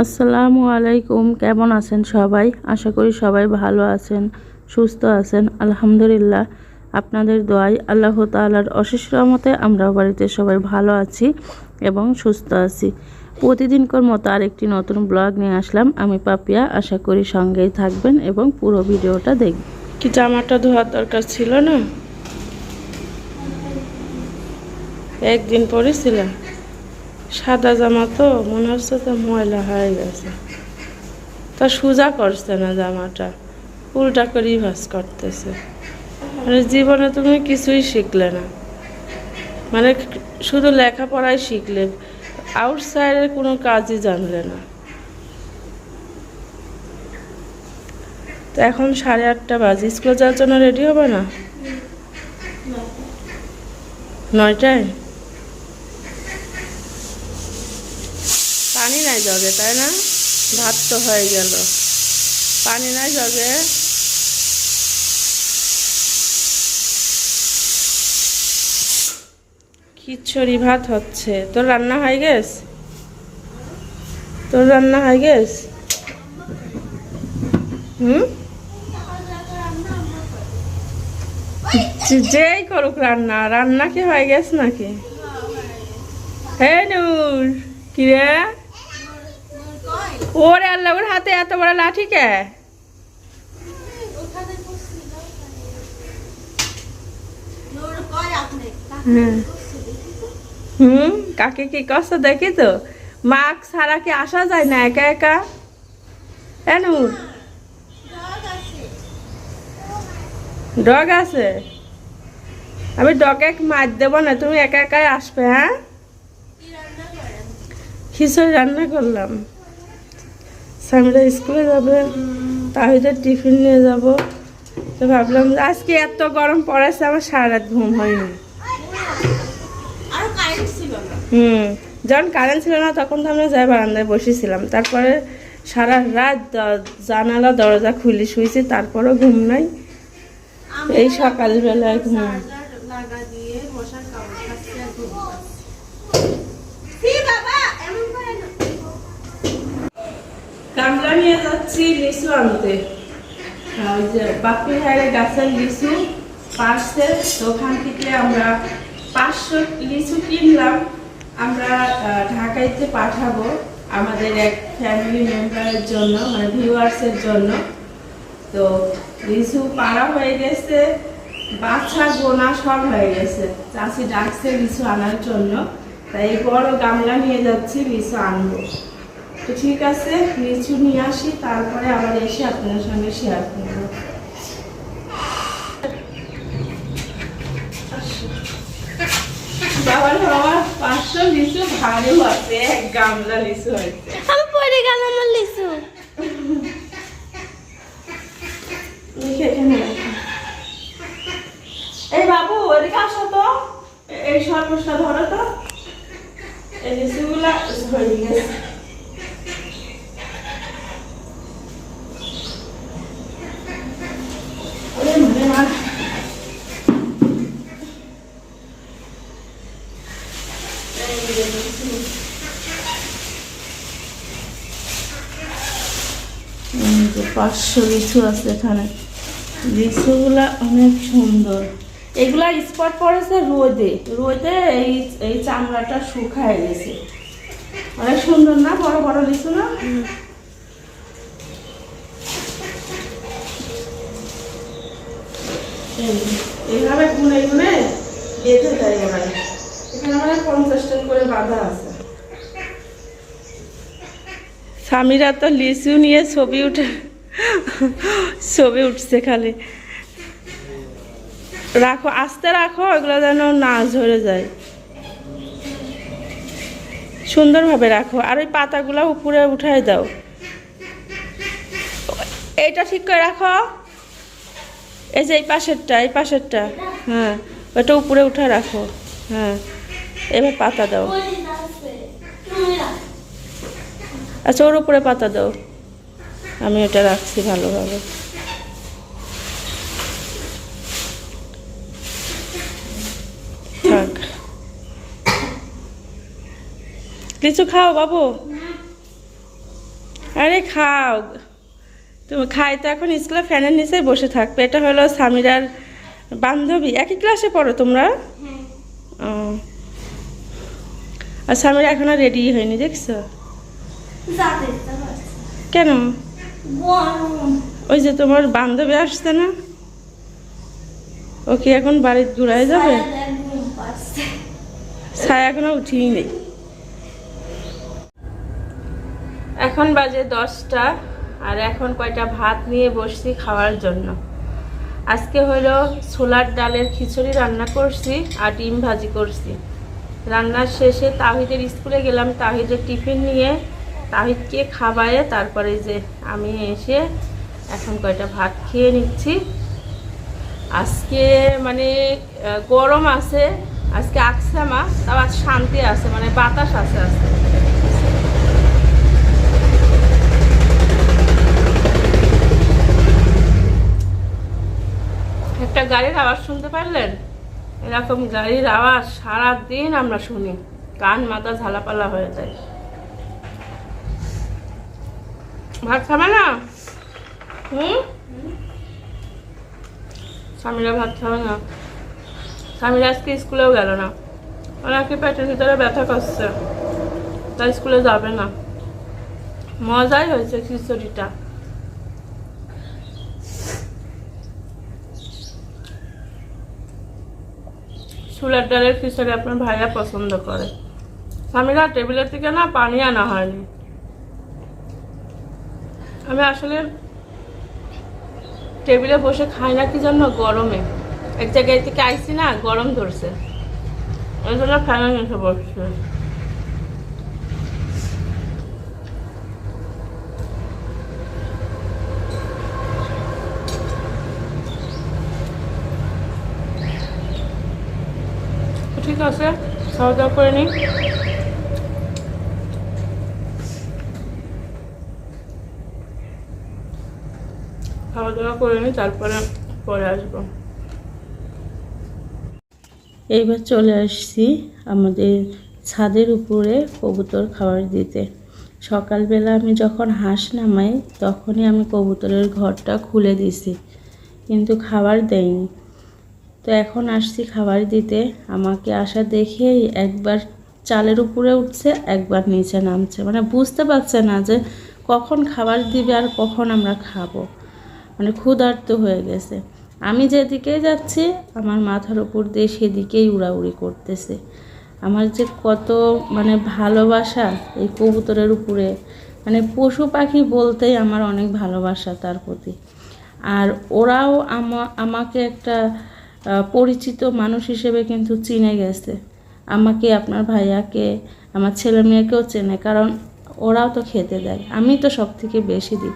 আসসালামু আলাইকুম, কেমন আছেন সবাই? আশা করি সবাই ভালো আছেন, সুস্থ আছেন, আলহামদুলিল্লাহ। আপনাদের দোয়াই আল্লাহ তালার অশেষ রহমতে আমরাও বাড়িতে সবাই ভালো আছি এবং সুস্থ আছি। প্রতিদিনকার মতো আরেকটি নতুন ব্লগ নিয়ে আসলাম। আমি পাপিয়া, আশা করি সঙ্গেই থাকবেন এবং পুরো ভিডিওটা দেখবেন কি জামাটা ধোয়ার দরকার ছিল না? একদিন পরেছিলাম সাদা জামা তো মনে হচ্ছে তো ময়লা হয়ে গেছে। তা সোজা করছে না জামাটা উল্টা করেই ভাস করতেছে। মানে জীবনে তুমি কিছুই শিখলে না। মানে শুধু লেখাপড়াই শিখলে আউটসাইডের কোনো কাজই জানলে না। তো এখন সাড়ে আটটা বাজে স্কুলে যাওয়ার জন্য রেডি হবে না। নয়টায় পানি নাই জগে, তাই না? ভাত তো হয়ে গেল। পানি নাই জগে। খিচুড়ি ভাত হচ্ছে। তোর রান্না হয়ে গেছ? তোর রান্না হয়ে গেছ? হুম? যেই করুক রান্না। রান্না কি হয়ে গেছ নাকি? হে নূর, কি রে? ওরে আল্লাহ, ওর হাতে এত বড় লাঠি কে? হুম। কাকে কি কষ্ট দেখি তো? মাক ছাড়া কি আসা যায় না একা একা? এনু ডগ আছে? আমি ডগে মার দেবো না, তুমি একা একাই আসবে হ্যাঁ? খিচুড়ি রান্না করলাম। সামিরা স্কুলে যাবে, তাহিদের টিফিন নিয়ে যাব। তো ভাবলাম আজকে এত গরম পড়েছে, আমার সারা রাত ঘুম হয়নি। হুম, যখন কারেন্ট ছিল না, তখন তো আমরা যাই বারান্দায় বসেছিলাম। তারপরে সারা রাত জানালা, দরজা খুলি শুয়েছি, তারপরও ঘুম নাই। এই সকালবেলায় ঘুম চার্জার লাগা দিয়ে মশার কামড় খাচ্ছি আর ঘুম পাচ্ছি। ছি বাবা এমন করে না কামলা নিয়ে যাচ্ছি লিচু আনতে। ওই যে বাপি হাইরে গাছের লিচু পাশে তো ওখান থেকে আমরা পাঁচশো লিচু কিনলাম। আমরা ঢাকাইতে পাঠাবো আমাদের এক ফ্যামিলি মেম্বারের জন্য মানে ভিউয়ার্সের জন্য। তো লিচু পাড়া হয়ে গেছে বাচ্চা গোনা সব হয়ে গেছে। চাষি ডাকছে লিচু আনার জন্য, তাই বড় গামলা নিয়ে যাচ্ছি, লিচু আনব। তো ঠিক আছে লিচু নিয়ে আসি তারপরে আবার এসে আপনার সঙ্গে শেয়ার করব। বাবার বাবা পাঁচশো লিচু ভালো আছে এক গামলা লিচু হয়েছে। আমি পড়ে গেলাম আমার লিচু। লিখে এখানে। এই বাবু ওদিকে আসো তো। এই সর্বসা ধরো তো। এই লিচুগুলা হয়ে গেছে ওরে মানে মা এই যে লিচু। এই যে পাঁচশো লিচু আছে এখানে। লিচুগুলা অনেক সুন্দর। এগুলা স্পট পড়েছে রোদে। রোদে এই এই চামড়াটা শুকায় গেছে। অনেক সুন্দর না? বড় বড় লিচু না? এই- এইভাবে গুনে গুনে বেঁধে দেয় এখানে মানে পঞ্চাশ টাকা করে বাঁধা আছে। স্বামীরা তো লিচু নিয়ে ছবি উঠে ছবি উঠছে খালি। রাখো, আস্তে রাখো, এগুলো যেন না ঝরে যায়। সুন্দরভাবে রাখো, আর ওই পাতাগুলো উপরে উঠাই দাও। এইটা ঠিক করে রাখো। এই যে এই পাশেরটা এই পাশেরটা হ্যাঁ ওটা উপরে উঠে রাখো হ্যাঁ। এবার পাতা দাও। আচ্ছা ওর উপরে পাতা দাও। আমি এটা রাখছি ভালোভাবে। থাক। লিচু খাও বাবু? আরে খাও। তুমি খাই তো এখন স্কুলে ফ্যানের নিচে বসে থাকবে। এটা হলো সামিরার বান্ধবী। একই ক্লাসে পড়ো তোমরা? আর সামিরা এখনও রেডি হয়নি দেখছ। কেন? ওই যে তোমার বান্ধবী আসছে না? ও কি এখন বাড়ির ঘুরাই যাবে। ছায়া এখনও উঠিই নেই। এখন বাজে দশটা আর এখন কয়টা ভাত নিয়ে বসছি খাওয়ার জন্য। আজকে হলো ছোলার ডালের খিচুড়ি রান্না করছি আর ডিম ভাজি করছি। রান্নার শেষে তাহিদের স্কুলে গেলাম তাহিদের টিফিন নিয়ে তাহিদকে খাওয়ায়ে তারপরে যে আমি এসে এখন কয়টা ভাত খেয়ে নিচ্ছি। আজকে মানে গরম আছে, আজকে আকসামা তাও আজ শান্তি আছে মানে বাতাস আছে আজকে। একটা গাড়ির আওয়াজ শুনতে পারলেন? এরকম গাড়ির আওয়াজ সারা দিন আমরা শুনি, কান মাথা ঝালাপালা হয়ে যায়। ভাত খাবে না? হুম? স্বামীরা ভাত খাবে না। স্বামীরা আজকে স্কুলেও গেল না। ওনাকে পেটের ভিতরে ব্যথা করছে। তাই স্কুলে যাবে না। মজাই হয়েছে খিচুড়িটা। চুলার ডালের খিচুড়ি আপনার ভাইয়া পছন্দ করে। স্বামীরা টেবিলের থেকে না পানি আনা হয়নি। আমি আসলে টেবিলে বসে খাই না কি জন্য? গরমে। এক জায়গায় থেকে আইসি না, গরম ধরছে। ওই জন্য নিচে বসছে ঠিক আছে, খাওয়া দাওয়া করে নিই খাওয়া দাওয়া করে নিই তারপরে, পরে আসব। এইবার চলে আসছি আমাদের ছাদের উপরে কবুতর খাবার দিতে। সকালবেলা আমি যখন হাঁস নামাই, তখনই আমি কবুতরের ঘরটা খুলে দিছি, কিন্তু খাবার দেয়নি তো এখন আসছি খাবার দিতে। আমাকে আসা দেখেই একবার চালের উপরে উঠছে, একবার নিচে নামছে। মানে বুঝতে পারছে না যে কখন খাবার দিবে আর কখন আমরা খাব। মানে ক্ষুধার্ত হয়ে গেছে। আমি যেদিকে যাচ্ছি, আমার মাথার উপর দিয়ে সেদিকেই উড়াউড়ি করতেছে। আমার যে কত মানে ভালোবাসা এই কবুতরের উপরে মানে পশু পাখি বলতেই আমার অনেক ভালোবাসা তার প্রতি। আর ওরাও আমা, আমাকে একটা পরিচিত মানুষ হিসেবে কিন্তু চিনে গেছে। আমাকে, আপনার ভাইয়াকে, আমার ছেলে মেয়েকেও চেনে, কারণ ওরাও তো খেতে দেয়। আমি তো সব থেকে বেশি দিই।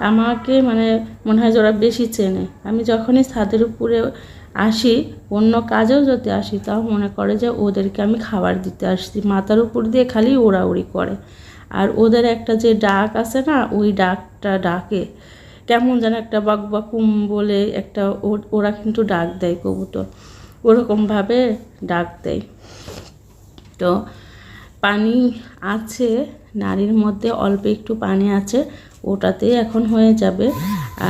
আমাকে মানে মনে হয় যে ওরা বেশি চেনে। আমি যখনই ছাদের উপরে আসি, অন্য কাজেও যদি আসি, তাও মনে করে যে ওদেরকে আমি খাবার দিতে আসছি। মাথার উপর দিয়ে খালি ওরা ওড়াউড়ি করে। আর ওদের একটা যে ডাক আছে না, ওই ডাকটা ডাকে। কেমন যেন একটা বাক বাকুম বলে একটা ওরা কিন্তু ডাক দেয় কবুতর। ওরকমভাবে ডাক দেয়। তো পানি আছে নারীর মধ্যে অল্প একটু পানি আছে। ওটাতেই এখন হয়ে যাবে।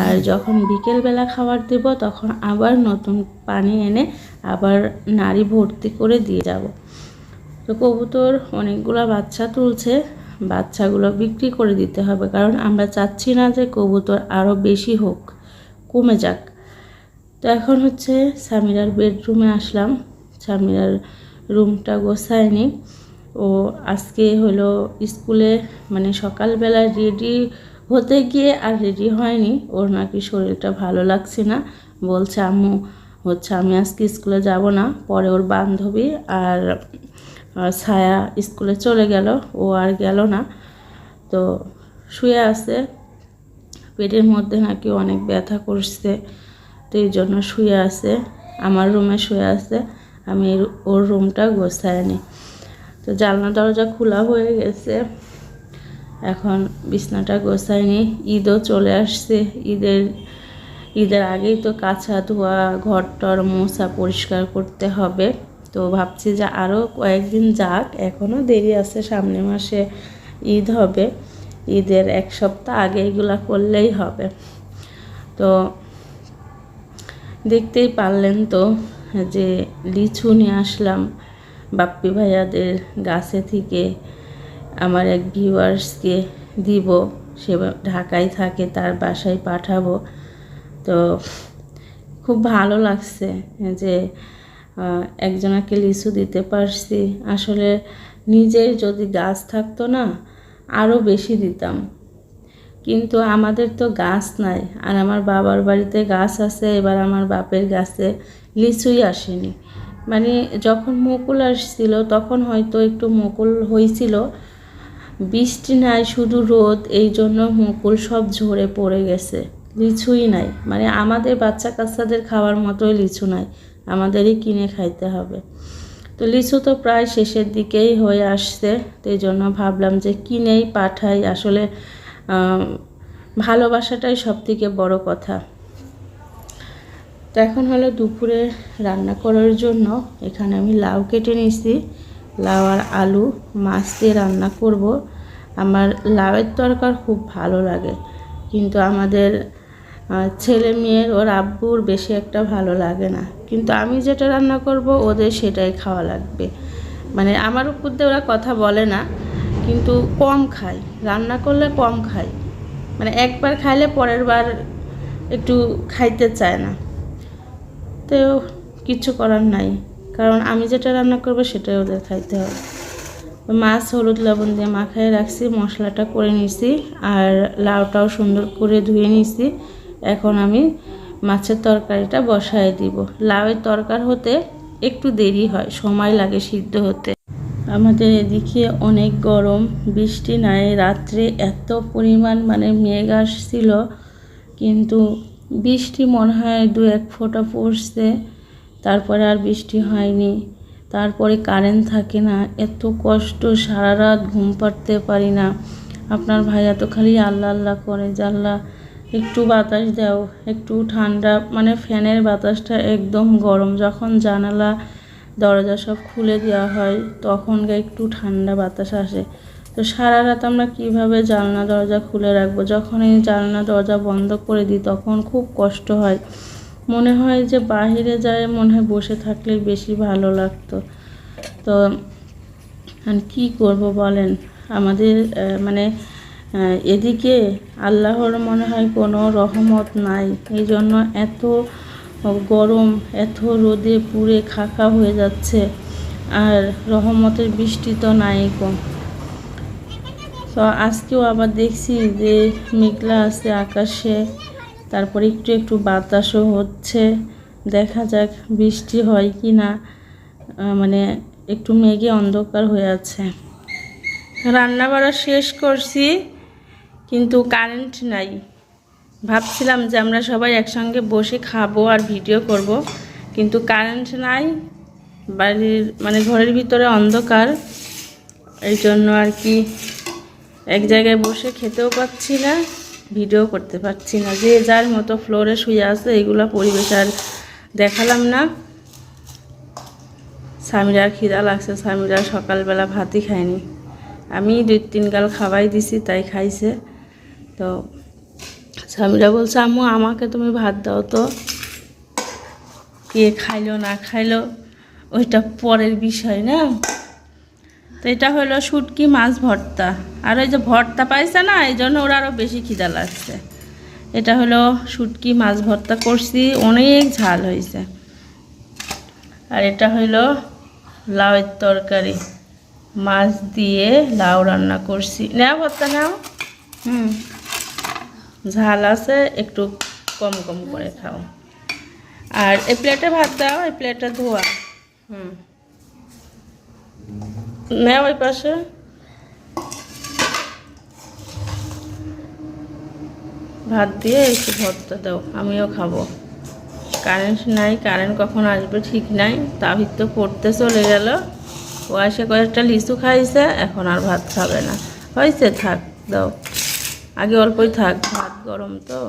আর যখন বিকেলবেলা খাবার দেব, তখন আবার নতুন পানি এনে আবার নারী ভর্তি করে দিয়ে যাব। তো কবুতর অনেকগুলো বাচ্চা তুলছে, বাচ্চাগুলো বিক্রি করে দিতে হবে। কারণ আমরা চাচ্ছি না যে কবুতর আরও বেশি হোক, কমে যাক। তো এখন হচ্ছে সামিরার বেডরুমে আসলাম। সামিরার রুমটা গোছায়নি। ও আজকে হলো স্কুলে মানে সকালবেলা রেডি হতে গিয়ে আর রেডি হয়নি। ওর নাকি শরীরটা ভালো লাগছে না। বলছে, আম্মু, হচ্ছে আমি আজকে স্কুলে যাব না। পরে ওর বান্ধবী আর ছায়া স্কুলে চলে গেল। ও আর গেল না। তো শুয়ে আছে। পেটের মধ্যে নাকি অনেক ব্যথা করছে। তো এই জন্য শুয়ে আছে। আমার রুমে শুয়ে আছে। আমি ওর রুমটা গোছায় নি তো জানলা দরজা খোলা হয়ে গেছে। এখন বিছনাটা গোছায়নি, ঈদও চলে আসছে, ঈদের ঈদের আগেই তো কাছা ধোয়া ঘর টর মোছা পরিষ্কার করতে হবে। তো ভাবছি যে আরও কয়েকদিন যাক, এখনও দেরি আছে, সামনে মাসে ঈদ হবে, ঈদের এক সপ্তাহ আগে এগুলা করলেই হবে। তো দেখতেই পারলেন তো যে লিচু নিয়ে আসলাম বাপ্পি ভাইয়াদের গাছে থেকে। আমার এক ভিউয়ার্সকে দিব, সে ঢাকায় থাকে, তার বাসায় পাঠাবো। তো খুব ভালো লাগছে যে একজনাকে লিচু দিতে পারছি। আসলে নিজের যদি গাছ থাকতো না আরও বেশি দিতাম। কিন্তু আমাদের তো গাছ নাই, আর আমার বাবার বাড়িতে গাছ আছে, এবার আমার বাপের গাছে লিচুই আসেনি। মানে যখন মুকুল আসছিল, তখন হয়তো একটু মুকুল হয়েছিল বৃষ্টি নাই, শুধু রোদ, এই জন্য মুকুল সব ঝরে পড়ে গেছে। লিচুই নাই। মানে আমাদের বাচ্চা কাচ্চাদের খাওয়ার মতোই লিচু নাই। আমাদেরই কিনে খাইতে হবে। তো লিচু তো প্রায় শেষের দিকেই হয়ে আসছে। তো এই জন্য ভাবলাম যে কিনেই পাঠাই। আসলে ভালোবাসাটাই সব থেকে বড় কথা। তো এখন হলো দুপুরে রান্না করার জন্য। এখানে আমি লাউ কেটে নিয়েছি। লাউ আর আলু মাছ দিয়ে রান্না করব। আমার লাউয়ের তরকার খুব ভালো লাগে। কিন্তু আমাদের ছেলে মেয়ের ওর আব্বুর বেশি একটা ভালো লাগে না। কিন্তু আমি যেটা রান্না করব, ওদের সেটাই খাওয়া লাগবে। মানে আমার উপর দিয়ে ওরা কথা বলে না, কিন্তু কম খায় রান্না করলে কম খায় মানে একবার খাইলে পরের বার একটু খাইতে চায় না। তো কিছু করার নাই। কারণ আমি যেটা রান্না করব সেটাই ওদের খাইতে হবে। মাছ, হলুদ, লবণ দিয়ে মাখায় রাখছি, মশলাটা করে নিছি আর লাউটাও সুন্দর করে ধুয়ে নিছি এখন আমি মাছের তরকারিটা বসায় দিব। লাউয়ের তরকার হতে একটু দেরি হয়, সময় লাগে সিদ্ধ হতে। আমাদের এদিকে অনেক গরম, বৃষ্টি নাই, রাত্রে এত পরিমাণ মানে মেঘ আসছিল, কিন্তু বৃষ্টি মনে হয় দু এক ফোঁটা পড়ছে। তারপরে আর বৃষ্টি হয়নি। তারপরে কারেন্ট থাকে না। এত কষ্ট সারা রাত ঘুম পাড়তে পারি না। আপনার ভাইয়া তো খালি আল্লাহ আল্লাহ করে। যে আল্লাহ একটু বাতাস দাও, একটু ঠান্ডা মানে ফ্যানের বাতাসটা একদম গরম। যখন জানালা, দরজা সব খুলে দেওয়া হয়, তখন একটু ঠান্ডা বাতাস আসে। তো সারা রাত আমরা কীভাবে জানলা, দরজা খুলে রাখব? যখন এই জানলা, দরজা বন্ধ করে দিই, তখন খুব কষ্ট হয়। মনে হয় যে বাহিরে যায় মনে হয় বসে থাকলে বেশি ভালো লাগতো। তো কি করব বলেন? আমাদের মানে এদিকে আল্লাহর মনে হয় কোনো রহমত নাই। এই জন্য এত গরম, এত রোদে পুড়ে খাকা হয়ে যাচ্ছে। আর রহমতের বৃষ্টি তো নাই কম তো আজকেও আবার দেখছি যে মেঘলা আছে আকাশে। তারপরে একটু একটু বাতাসও হচ্ছে। দেখা যাক বৃষ্টি হয় কি না মানে একটু মেঘে অন্ধকার হয়ে আছে। রান্না বাড়া শেষ করছি, কিন্তু কারেন্ট নাই। ভাবছিলাম যে আমরা সবাই একসঙ্গে বসে খাব আর ভিডিও করব, কিন্তু কারেন্ট নাই। বাড়ির মানে ঘরের ভিতরে অন্ধকার। এই জন্য আর কি এক জায়গায় বসে খেতেও পাচ্ছি না। ভিডিও করতে পারছি না। যে যার মতো ফ্লোরে শুয়ে আছে, এগুলো পরিবেশ আর দেখালাম না। স্বামীরা খিদা লাগছে, স্বামীরা সকালবেলা ভাতই খায়নি। আমি দুই তিন গাল খাওয়াই দিছি, তাই খাইছে। তো স্বামীরা বলছে, আম্মু, আমাকে তুমি ভাত দাও তো। কে খাইলো, না খাইলো, ওইটা পরের বিষয় না? তো এটা হলো শুটকি মাছ ভর্তা। আর ওই যে ভর্তা পাইছে না, এই জন্য ওরা আরও বেশি খিদা লাগছে। এটা হলো শুটকি মাছ ভর্তা করছি, অনেক ঝাল হয়েছে। আর এটা হলো লাউয়ের তরকারি। মাছ দিয়ে লাউ রান্না করছি। নেও ভর্তা নাও। হুম। ঝাল আছে, একটু কম কম করে খাও। আর এই প্লেটে ভাত দাও, এই প্লেটে ধোয়া। হুম। নেও ওই পাশে ভাত দিয়ে একটু ভর্তা দাও, আমিও খাব। কারেন্ট নাই কারেন্ট কখন আসবে ঠিক নাই তাহির তো পড়তে চলে গেল। ও এসে কয়েকটা লিচু খাইছে, এখন আর ভাত খাবে না। হয়েছে, থাক, দাও। আগে অল্পই থাক, ভাত গরম তো।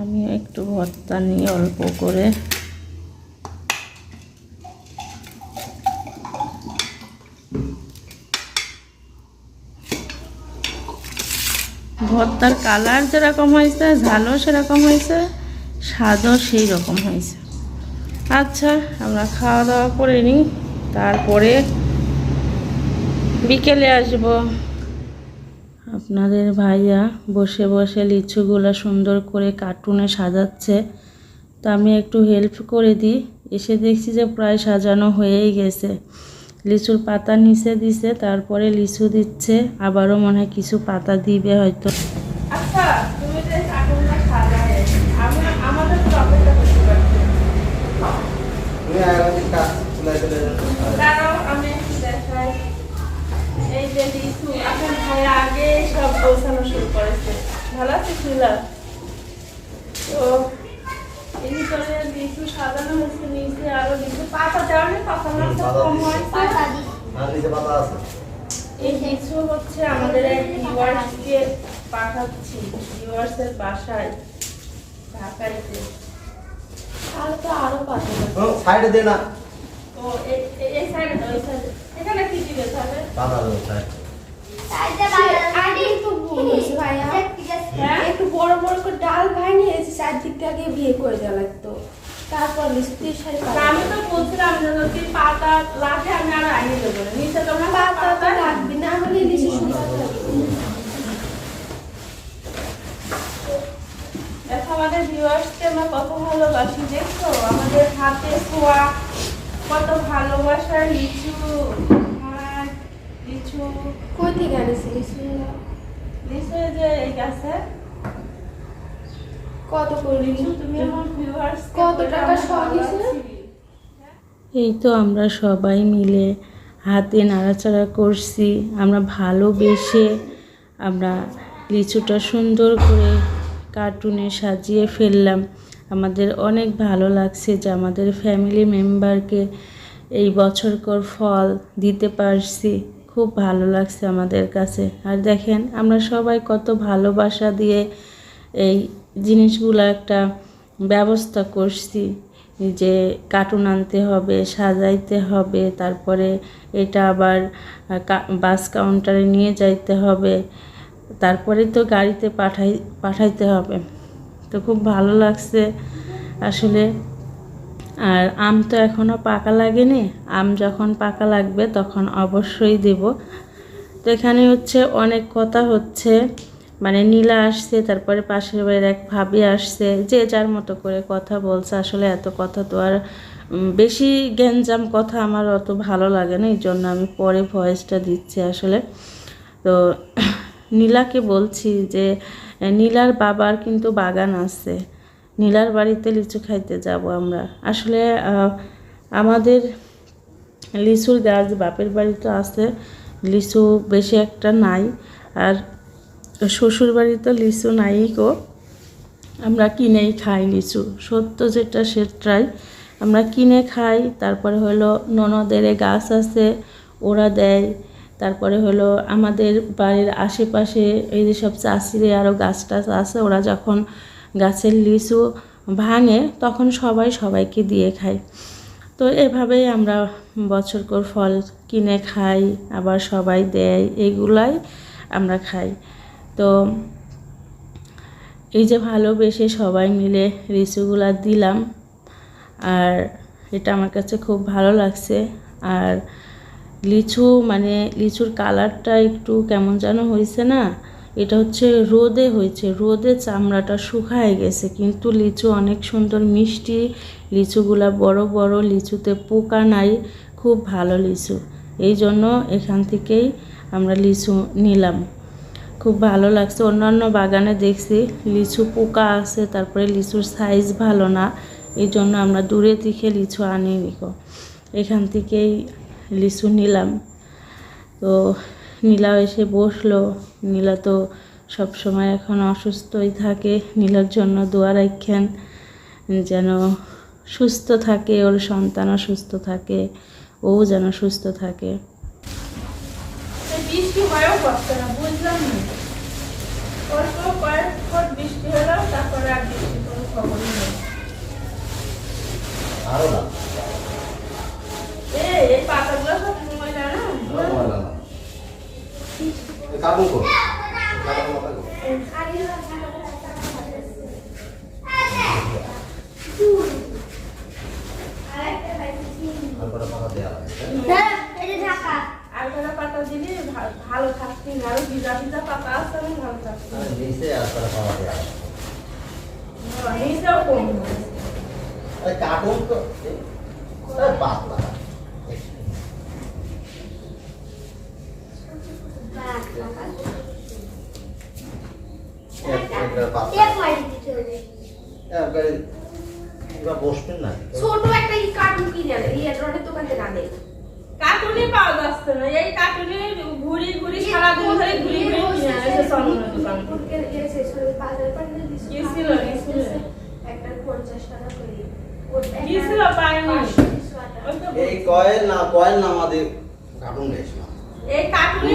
আমি একটু ভর্তা নিয়ে অল্প করে ভর্তার কালার যেরকম হয়েছে, ঝালও সেরকম হয়েছে, স্বাদও সেই রকম হয়েছে। আচ্ছা আমরা খাওয়া দাওয়া করে নিই তারপরে বিকেলে আসব। আপনাদের ভাইয়া বসে বসে লিচুগুলো সুন্দর করে কার্টুনে সাজাচ্ছে, তা আমি একটু হেল্প করে দিই। এসে দেখছি যে প্রায় সাজানো হয়েই গেছে। লিচুর পাতা নিচে দিছে তারপরে লিচু দিচ্ছে আবারও মনে হয় কিছু পাতা দিবে হয়তো। আচ্ছা তুমি যে আমাদের আগে আমি দেখাই। এই যে লিচু সব গোছানো শুরু করেছে। ভালো আছে তো লিচু সাজানো হয়েছে নিচে আরও লিচু পাতা দেওয়া নেই পাতা মাছটা কম হয়েছে। আর নিচে পাতা আছে। এই লিচু হচ্ছে আমাদের এক ভিউয়ার্সকে পাঠাচ্ছি। ভিউয়ার্সের বাসায় ঢাকাইতে। তাহলে তো আরও পাতা ও সাইডে দে না। ও এই এই- এই সাইডে দাও এই সাইডে এখানে কি দিবে তাহলে? পাতা দেবো সাইড আগে একটু ভুল ভাইয়া। হ্যাঁ? একটু বড় বড় করে ডাল ভাই চারদিকটা আগে বিয়ে করে দেওয়া লাগতো। তারপর সারি তা আমি তো বলছিলাম যে যদি পাতা লাগে আমি আরও আগে দেবো না। নিচে তোমরা পাতা তো লাগবে না হলে লিচু সুন্দর দেখো আমাদের ভিউয়ার্সকে আমরা কত ভালোবাসি দেখছ? আমাদের হাতে ছোঁয়া কত ভালোবাসার লিচু হ্যাঁ, লিচু। কই থেকে আনিস? লিচু? লিচু যে এই গাছে। কত করে আমার কত টাকা এই তো আমরা সবাই মিলে হাতে নাড়াচাড়া করছি। আমরা ভালোবেসে আমরা লিচুটা সুন্দর করে কার্টুনে সাজিয়ে ফেললাম। আমাদের অনেক ভালো লাগছে যে আমাদের ফ্যামিলি মেম্বারকে এই বছর বছরকর ফল দিতে পারছি। খুব ভালো লাগছে আমাদের কাছে। আর দেখেন আমরা সবাই কত ভালোবাসা দিয়ে এই জিনিসগুলো একটা ব্যবস্থা করছি যে কার্টুন আনতে হবে, সাজাইতে হবে, তারপরে এটা আবার বাস কাউন্টারে নিয়ে যাইতে হবে, তারপরে তো গাড়িতে পাঠাই, পাঠাইতে হবে। তো খুব ভালো লাগছে আসলে। আর আম তো এখনও পাকা লাগেনি, আম যখন পাকা লাগবে তখন অবশ্যই দেব। তো এখানে হচ্ছে অনেক কথা হচ্ছে। মানে নীলা আসছে, তারপরে পাশের বাড়ির এক ভাবি আসছে, যে যার মতো করে কথা বলছে। আসলে এত কথা তো আর বেশি গ্যাঞ্জাম কথা আমার অত ভালো লাগে না এই জন্য আমি পরে ভয়েসটা দিচ্ছি আসলে। তো নীলাকে বলছি যে, নীলার বাবার কিন্তু বাগান আছে, নীলার বাড়িতে লিচু খাইতে যাব আমরা। আসলে আমাদের লিচুর গাছ বাপের বাড়ি তো আছে, লিচু বেশি একটা নাই। আর শ্বশুর তো লিচু নাই গো। আমরা কিনেই খাই লিচু। সত্য যেটা সেটাই। আমরা কিনে খাই, তারপরে হলো ননদের গাছ আছে, ওরা দেয়। তারপরে হলো আমাদের বাড়ির আশেপাশে এই যে সব চাষিরে আরও গাছ টাছ আছে, ওরা যখন গাছের লিচু ভাঙে, তখন সবাই সবাইকে দিয়ে খায়। তো এভাবেই আমরা বছরকর ফল কিনে খাই, আবার সবাই দেয়, এগুলাই আমরা খাই। তো এই যে ভালোবেসে সবাই মিলে লিচুগুলা দিলাম, আর এটা আমার কাছে খুব ভালো লাগছে। আর লিচু মানে লিচুর কালারটা একটু কেমন যেন হয়েছে না, এটা হচ্ছে রোদে হয়েছে রোদে চামড়াটা শুকায় গেছে, কিন্তু লিচু অনেক সুন্দর মিষ্টি, লিচুগুলা বড় বড়, লিচুতে পোকা নাই, খুব ভালো লিচু। এই জন্য এখান থেকেই আমরা লিচু নিলাম। খুব ভালো লাগছে। অন্যান্য বাগানে দেখছি লিচু পোকা আছে, তারপরে লিচুর সাইজ ভালো না। এই জন্য আমরা দূরে থেকে লিচু আনি নিকো এখান থেকেই লিচু নিলাম। তো নীলা এসে বসল। নীলা তো সব সময় এখন অসুস্থই থাকে। নীলার জন্য দোয়া রাখেন যেন সুস্থ থাকে, ওর সন্তানও সুস্থ থাকে, ও যেন সুস্থ থাকে। বৃষ্টি হয়েও করছে না বুঝলাম না? অল্প কয়েক ফুট বৃষ্টি হলো তারপরে আর বৃষ্টি কোনো খবরই নেই। আরও না। এই এই পাতাগুলো সব ময়লা না কাবু কর। কাবু মাথা কর আর করে পাতা দেয়া লাগে হ্যাঁ? আর কটা পাতা দিলে ভালো থাকতি না আরও ভিজা ভিজা পাতা আছে আমি ভালো থাকতি নিচে দেয়া কম আরে তো আরে পাতলা বসবেন না। ছোট একটা কার্টুন কিনে আনে এই রডের দোকান থেকে আনে কার্টুনই পাওয়া যাচ্ছে না। এই কার্টুনে ঘুরি ঘুরি সারাদিন ধরে ঘুরি ঘুরি কিনে আনেছে চন্দনের দোকান? একটা টাকা করে পাইনি এই কয়েল না কয়েল না আমাদের কার্টুন এই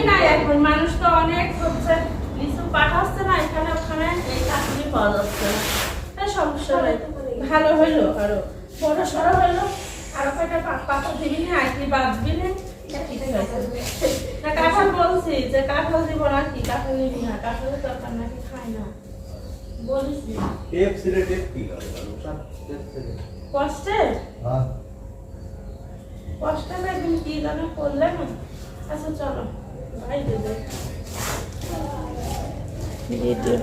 নাই এখন। মানুষ তো অনেক হচ্ছে লিচু পাঠাচ্ছে না এখানে ওখানে এই পাওয়া যাচ্ছে না। সমস্যা নাই। ভালো হইল আরও। বড় সড়ো হইল আরও কয়টা পা- পাতা দিবি না আইসি বাঁধবি না? না কাঁঠাল বলছি যে কাঁঠাল দিব না কি? কাঁঠাল নিবি না কাঁঠালের নাকি খাই না। বলিস টেপ সিরে কি কষ্টে? হ্যাঁ। একদিন কি যেন করলে না। আচ্ছা চলো ভাই দেবে ভিডিও